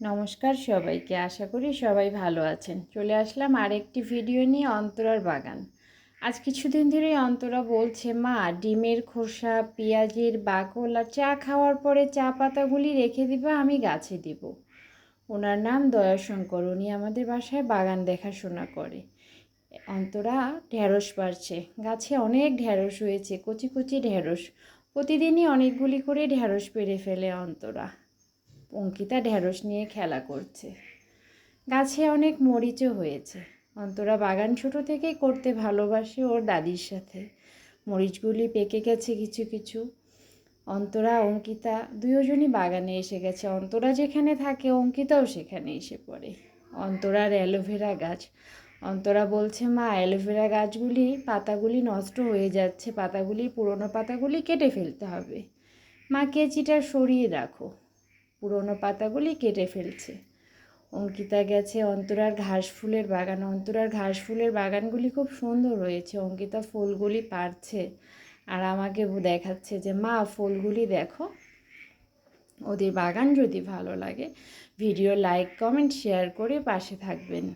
নমস্কার সবাইকে। আশা করি সবাই ভালো আছেন। চলে আসলাম আরেকটি ভিডিও নিয়ে অন্তরার বাগান। আজ কিছুদিন ধরেই অন্তরা বলছে, মা, ডিমের খোসা, পেঁয়াজের বাকল চা খাওয়ার পরে চা পাতাগুলি রেখে দিবা, আমি গাছে দিব। ওনার নাম দয়াশঙ্কর। উনি আমাদের বাসায় বাগান দেখাশোনা করে। অন্তরা ঢ্যাঁড়স পারছে গাছে অনেক ঢ্যাঁড়স হয়েছে, কচি কচি ঢ্যাঁড়স প্রতিদিনই অনেকগুলি করে ঢ্যাঁড়স পেরে ফেলে অন্তরা। অঙ্কিতা ঢ্যাঁড়স নিয়ে খেলা করছে। গাছে অনেক মরিচও হয়েছে। অন্তরা বাগান ছোট থেকেই করতে ভালোবাসে ওর দাদির সাথে। মরিচগুলি পেকে গেছে কিছু কিছু। অন্তরা, অঙ্কিতা দুজনই বাগানে এসে গেছে। অন্তরা যেখানে থাকে, অঙ্কিতাও সেখানে এসে পড়ে। অন্তরার অ্যালোভেরা গাছ। অন্তরা বলছে, মা, অ্যালোভেরা গাছগুলি, পাতাগুলি নষ্ট হয়ে যাচ্ছে। পাতাগুলি, পুরনো পাতাগুলি কেটে ফেলতে হবে। মা, কেচিটা সরিয়ে রাখো। পুরনো পাতাগুলি কেটে ফেলছে। অঙ্কিতা গেছে অন্তরার ঘাস ফুলের বাগান। অন্তরার ঘাস ফুলের বাগানগুলি খুব সুন্দর রয়েছে। অঙ্কিতা ফুলগুলি পারছে আর আমাকে দেখাচ্ছে যে, মা, ফুলগুলি দেখো। ওদের বাগান যদি ভালো লাগে, ভিডিও লাইক, কমেন্ট, শেয়ার করে পাশে থাকবেন।